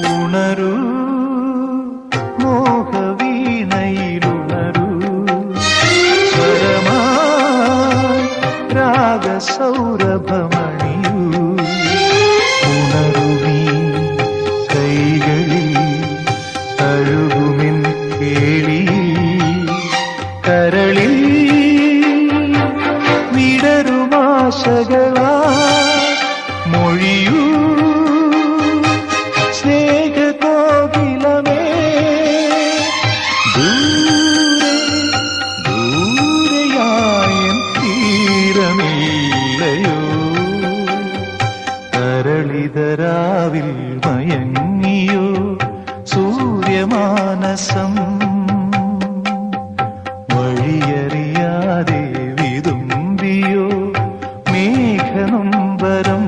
ഉണരൂ മോഹവീണയിലുണരൂ. സ്വരമായി രാഗസൗരഭമണിയൂ. ഉണരുമീ കൈകളിൽ തഴുകുമിൻ കേളി. കരളിൽ മേഘകോകിലമേ ദൂരെ ദൂരെയായും തീരമില്ലയോ തരളിതരാവിൽ മയങ്ങിയോ സൂര്യമാനസം. വഴിയറിയാതെ വിതുമ്പിയോ മേഘനൊമ്പരം.